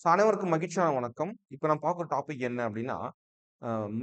So அனைவருக்கும் மகிழ்ச்சியான வணக்கம். இப்போ நான் பார்க்குற டாபிக் என்ன அப்படின்னா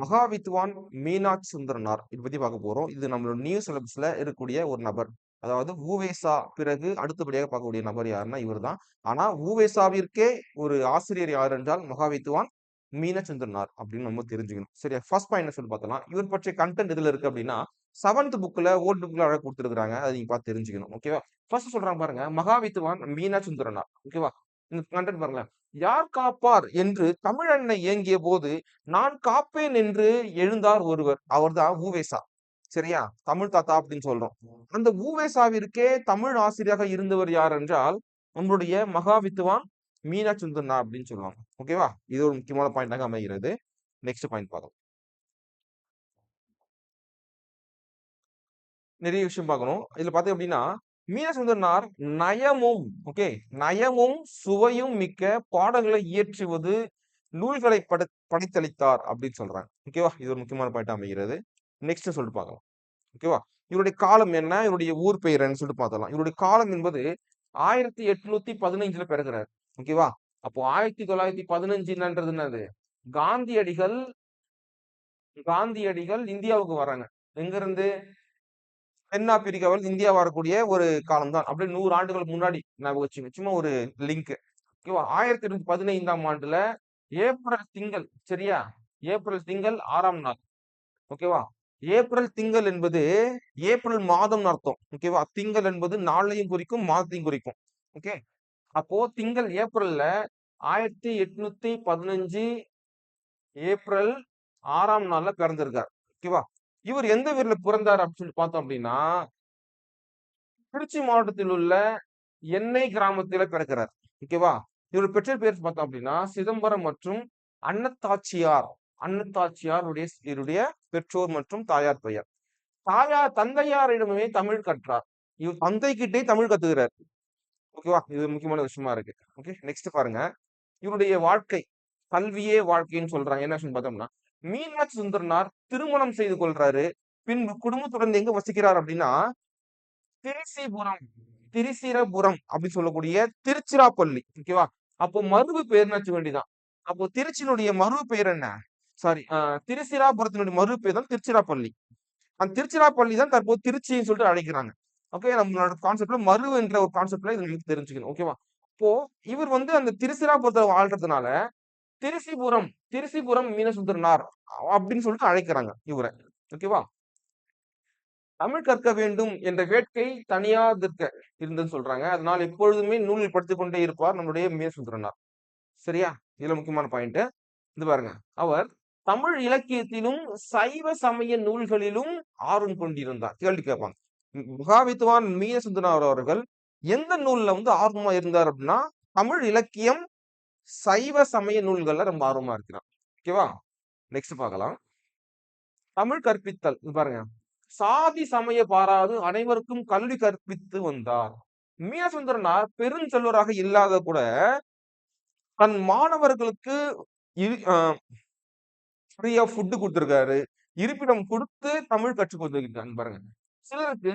மகாவித்வான் மீனாட்சி சுந்தரனார் இதை பத்தி பார்க்க போறோம். இது நம்மளோட நியூ சிலபஸ்ல இருக்கக்கூடிய ஒரு நபர். அதாவது ஊவேசா பிறகு அடுத்தபடியாக பார்க்கக்கூடிய நபர் யாருன்னா இவர்தான். ஆனா ஊவேசாவிற்கே ஒரு ஆசிரியர் யார் என்றால் மகாவித்வான் மீனச்சந்திரனார் அப்படின்னு நம்ம தெரிஞ்சுக்கணும். சரியா? ஃபர்ஸ்ட் பாயிண்ட் சொல்லி பார்த்தலாம் இவர் பற்றிய கண்டென்ட் இதுல இருக்கு அப்படின்னா செவன்த் புக்ல ஓல்டு புக்ல அழகாக கொடுத்துருக்குறாங்க. அதை நீங்க பார்த்து தெரிஞ்சுக்கணும். ஓகேவா ஃபர்ஸ்ட் சொல்கிறாங்க பாருங்க மகாவித்வான் மீனாச்சந்திரனார் ஓகேவா இந்த கண்டென்ட் பாருங்களேன். யார் காப்பார்? என்று தமிழண்ணை இயங்கிய போது நான் காப்பேன் என்று எழுந்தார் ஒருவர். அவர்தான் ஊவேசா. சரியா? தமிழ் தாத்தா அப்படின்னு சொல்றோம். அந்த ஊவேசாவிற்கே தமிழ் ஆசிரியராக இருந்தவர் யார் என்றால் நம்மளுடைய மகாவித்துவான் மீனாட்சுந்தரனா அப்படின்னு சொல்லுவாங்க. ஓகேவா இது ஒரு முக்கியமான பாயிண்டாக அமைகிறது. நெக்ஸ்ட் பாயிண்ட் பார்க்கலாம். நிறைய விஷயம் பார்க்கணும். இதுல பார்த்தீங்க அப்படின்னா மீன சுந்தரனார் நயமும் ஓகே நயமும் சுவையும் மிக்க பாடங்களை இயற்றுவது நூல்களை பட படைத்தளித்தார் அப்படின்னு சொல்றாங்க. ஓகேவா இது ஒரு முக்கியமான பாயிண்ட் அமைகிறது. நெக்ஸ்ட் சொல்லிட்டு பார்க்கலாம். ஓகேவா இவருடைய காலம் என்ன? இவருடைய ஊர் பெயர் என்ன சொல்லிட்டு பார்த்தலாம் இவருடைய காலம் என்பது ஆயிரத்தி எட்நூத்தி பதினைஞ்சுல பிறகுறாரு ஓகேவா அப்போ ஆயிரத்தி தொள்ளாயிரத்தி பதினஞ்சுன்றது என்னது? காந்தியடிகள் காந்தியடிகள் இந்தியாவுக்கு வர்றாங்க எங்க இருந்து தென்னாப்பிரிக்காவில் இந்தியா வரக்கூடிய ஒரு காலம் தான் அப்படியே நூறு ஆண்டுகளுக்கு முன்னாடி ஞாபகம் வச்சுங்க சும்மா ஒரு லிங்க் ஓகேவா? ஆயிரத்தி எட்நூத்தி பதினைந்தாம் ஆண்டுல ஏப்ரல் திங்கள் சரியா? ஏப்ரல் திங்கள் ஆறாம் நாள். ஓகேவா? ஏப்ரல் திங்கள் என்பது ஏப்ரல் மாதம் அர்த்தம். ஓகேவா? திங்கள் என்பது நாளையும் குறிக்கும் மாதத்தையும் குறிக்கும். ஓகே? அப்போ திங்கள் ஏப்ரல்ல ஆயிரத்தி எட்நூத்தி பதினஞ்சு ஏப்ரல் ஆறாம் நாள்ல பிறந்திருக்கார். ஓகேவா? இவர் எந்த ஊர்ல பிறந்தார் அப்படின்னு சொல்லி பார்த்தோம் அப்படின்னா திருச்சி மாவட்டத்தில் உள்ள எண்ணெய் கிராமத்தில பிறக்கிறார். ஓகேவா இவர் பெற்ற பேர் பார்த்தோம் அப்படின்னா சிதம்பரம் மற்றும் அன்னத்தாச்சியார். அன்னத்தாச்சியாருடைய இவருடைய பெற்றோர் மற்றும் தாயார் பெயர். தாயார் தந்தையாரிடமே தமிழ் கற்றார். இவர் தந்தைக்கிட்டே தமிழ் கத்துக்கிறார் ஓகேவா இது முக்கியமான விஷயமா இருக்கு. ஓகே நெக்ஸ்ட் பாருங்க. இவருடைய வாழ்க்கை கல்வியே வாழ்க்கைன்னு சொல்றாங்க. என்ன விஷயம் பார்த்தோம்னா மீனாட்சி சுந்தரனார் திருமணம் செய்து கொள்றாரு. பின்பு குடும்பத்துடன் எங்க வசிக்கிறார் அப்படின்னா திருச்சிபுரம் திருச்சிரபுரம் அப்படின்னு சொல்லக்கூடிய திருச்சிராப்பள்ளி ஓகேவா அப்போ மறுபு பேர்னு வச்சுக்க வேண்டியதான் அப்போ திருச்சியினுடைய மறுபு பெயர் என்ன? சாரி திருச்சிராபுரத்தினுடைய மறுபு பெயர் தான் திருச்சிராப்பள்ளி. அந்த திருச்சிராப்பள்ளி தான் தற்போது திருச்சின்னு சொல்லிட்டு அழைக்கிறாங்க. ஓகே நம்மளோட கான்செப்ட்ல மறு என்ற ஒரு கான்செப்ட்ல இது நமக்கு தெரிஞ்சுக்கணும் ஓகேவா இப்போ இவர் வந்து அந்த திருச்சிராபுரத்தை வாழ்றதுனால திருசிபுரம் திருசிபுரம் மீனசுந்தரனார் அப்படின்னு சொல்லிட்டு அழைக்கிறாங்க இவரை. ஓகேவா தமிழ் கற்க வேண்டும் என்ற வேட்கை தனியாதிருக்க இருந்ததுன்னு சொல்றாங்க. அதனால் எப்பொழுதுமே நூலில் படித்துக் கொண்டே இருப்பார் நம்மளுடைய மீனசுந்தரனார். சரியா? இதுல முக்கியமான பாயிண்ட் இது பாருங்க. அவர் தமிழ் இலக்கியத்திலும் சைவ சமய நூல்களிலும் ஆர்வம் கொண்டிருந்தார். கேள்வி கேட்பாங்க. முகாவித்துவான் மீனசுந்தரனார் அவர்கள் எந்த நூல்ல வந்து ஆர்வமா இருந்தார் அப்படின்னா தமிழ் இலக்கியம் சைவ சமய நூல்கள்ல ரொம்ப ஆர்வமா இருக்கிறான். ஓகேவா நெக்ஸ்ட் பார்க்கலாம். தமிழ் கற்பித்தல். பாருங்க. சாதி சமய பாராது அனைவருக்கும் கல்வி கற்பித்து வந்தார். மீனசுந்தரனார் பெருஞ்செல்வராக இல்லாத கூட தன் மாணவர்களுக்கு ஃப்ரீயா ஃபுட்டு கொடுத்துருக்காரு. இருப்பிடம் கொடுத்து தமிழ் கற்றுக் கொடுத்துருக்காங்க பாருங்க. சிலருக்கு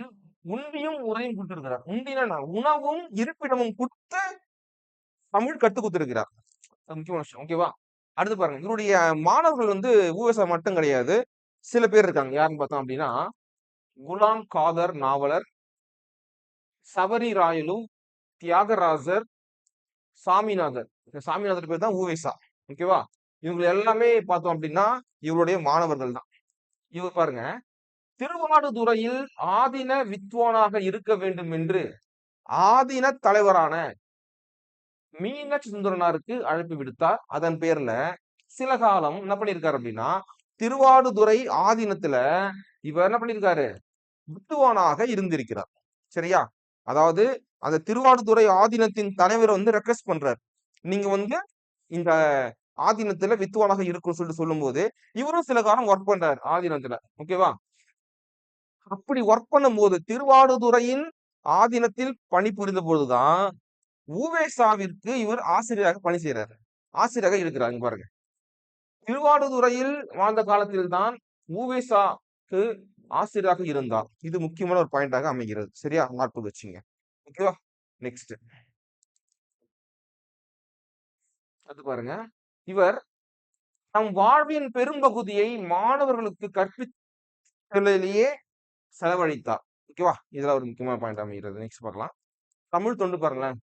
உண்டியும் உரையும் கொடுத்துருக்கிறார். உண்டினா உணவும் இருப்பிடமும் கொடுத்து தமிழ் கற்றுக் கொடுத்திருக்கிறார் முக்கியமான விஷயம் ஓகேவா அடுத்து பாருங்க. இவருடைய மாணவர்கள் வந்து ஊஎஸ்ஆ மட்டும் கிடையாது. சில பேர் இருக்காங்க. யாருன்னு பார்த்தோம் அப்படின்னா குலாம் காதர் நாவலர் சபரி ராயலு தியாகராஜர் சாமிநாதர். சாமிநாதர் பேர் தான் ஊவேசா ஓகேவா இவங்க எல்லாமே பார்த்தோம் அப்படின்னா இவருடைய மாணவர்கள் தான். இவர் பாருங்க. திருவாடுதுறையில் ஆதின வித்வானாக இருக்க வேண்டும் என்று ஆதின தலைவரான மீனாட்சி சுந்தரனாருக்கு அழைப்பு விடுத்தார். அதன் பேர்ல சில காலம் என்ன பண்ணிருக்காரு அப்படின்னா திருவாடுதுறை ஆதீனத்துல இவர் என்ன பண்ணிருக்காரு? வித்துவானாக இருந்திருக்கிறார். சரியா? அதாவது அந்த திருவாடுதுறை ஆதீனத்தின் தலைவர் வந்து ரெக்வஸ்ட் பண்றாரு. நீங்க வந்து இந்த ஆதீனத்துல வித்துவானாக இருக்கும்னு சொல்லிட்டு சொல்லும் போது இவரும் சில காலம் ஒர்க் பண்றாரு ஆதீனத்துல. ஓகேவா அப்படி ஒர்க் பண்ணும் போது திருவாடுதுறையின் ஆதீனத்தில் பணிபுரிந்த பொழுதுதான் ஊவேசாவிற்கு இவர் ஆசிரியராக பணி செய்யறாரு ஆசிரியராக இருக்கிறார் இங்க பாருங்க. திருவாடுதுறையில் வாழ்ந்த காலத்தில்தான் ஊவேசாக்கு ஆசிரியராக இருந்தார். இது முக்கியமான ஒரு பாயிண்டாக அமைகிறது. சரியா? மார்க்கு வச்சுங்க. ஓகேவா நெக்ஸ்ட் அது பாருங்க. இவர் நம் வாழ்வின் பெரும்பகுதியை மாணவர்களுக்கு கற்பித்தலையே செலவழித்தார். ஓகேவா இதுல ஒரு முக்கியமான பாயிண்ட் அமைகிறது. நெக்ஸ்ட் பார்க்கலாம். தமிழ் தொண்டு பாருங்களேன்.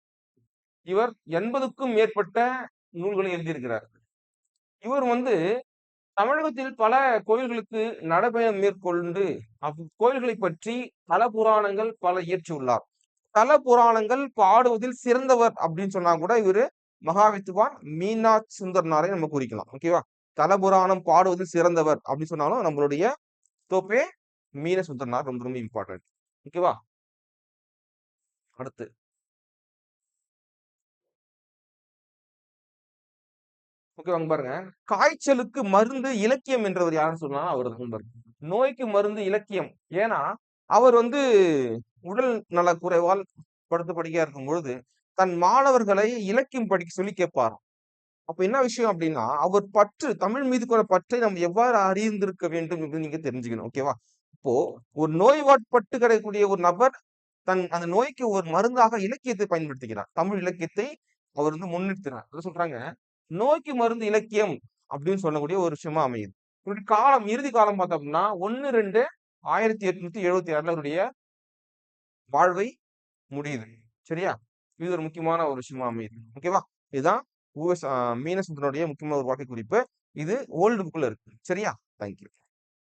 இவர் எண்பதுக்கும் மேற்பட்ட நூல்களை எழுதியிருக்கிறார். இவர் வந்து தமிழகத்தில் பல கோயில்களுக்கு நடைபயணம் மேற்கொண்டு அக்கோயில்களை பற்றி தல புராணங்கள் பல இயற்றியுள்ளார். தல புராணங்கள் பாடுவதில் சிறந்தவர் அப்படின்னு சொன்னா கூட இவரு மகாவித்துவான் மீனாட்சி சுந்தர்னாரை நம்ம குறிக்கலாம். ஓகேவா தல புராணம் பாடுவதில் சிறந்தவர் அப்படின்னு சொன்னாலும் நம்மளுடைய தோப்பே மீன சுந்தர்னார் ரொம்ப ரொம்ப இம்பார்ட்டன்ட் ஓகேவா அடுத்து. ஓகேவாங்க பாருங்க. காய்ச்சலுக்கு மருந்து இலக்கியம் என்றவர் யாருன்னு சொன்னாலும் அவர் நண்பர் நோய்க்கு மருந்து இலக்கியம். ஏன்னா அவர் வந்து உடல் நல குறைவால் படுத்த படிக்கையா இருக்கும் பொழுது தன் மாணவர்களை இலக்கியம் படிக்க சொல்லி கேட்பாராம். அப்ப என்ன விஷயம் அப்படின்னா அவர் பற்று தமிழ் மீது கூட பற்றை நம்ம எவ்வாறு அறிந்திருக்க வேண்டும் என்று நீங்க தெரிஞ்சுக்கணும் ஓகேவா இப்போ ஒரு நோய்வாட்பட்டு கிடைக்கக்கூடிய ஒரு நபர் தன் அந்த நோய்க்கு ஒரு மருந்தாக இலக்கியத்தை பயன்படுத்திக்கிறார். தமிழ் இலக்கியத்தை அவர் வந்து முன்னிறுத்தினார். சொல்றாங்க நோய்க்கு மருந்து இலக்கியம் அப்படின்னு சொல்லக்கூடிய ஒரு விஷயமா அமையுது. இவருடைய காலம் இறுதி காலம் பார்த்தோம்னா ஒன்னு ரெண்டு ஆயிரத்தி எட்நூத்தி எழுபத்தி ஆறுல அவருடைய வாழ்வை முடியுது. சரியா? இது ஒரு முக்கியமான ஒரு விஷயமா அமையுது. ஓகேவா இதுதான் மீனசுந்தனுடைய முக்கியமான ஒரு வாழ்க்கை குறிப்பு. இது ஓல்டு புக்ல இருக்கு. சரியா? தேங்க்யூ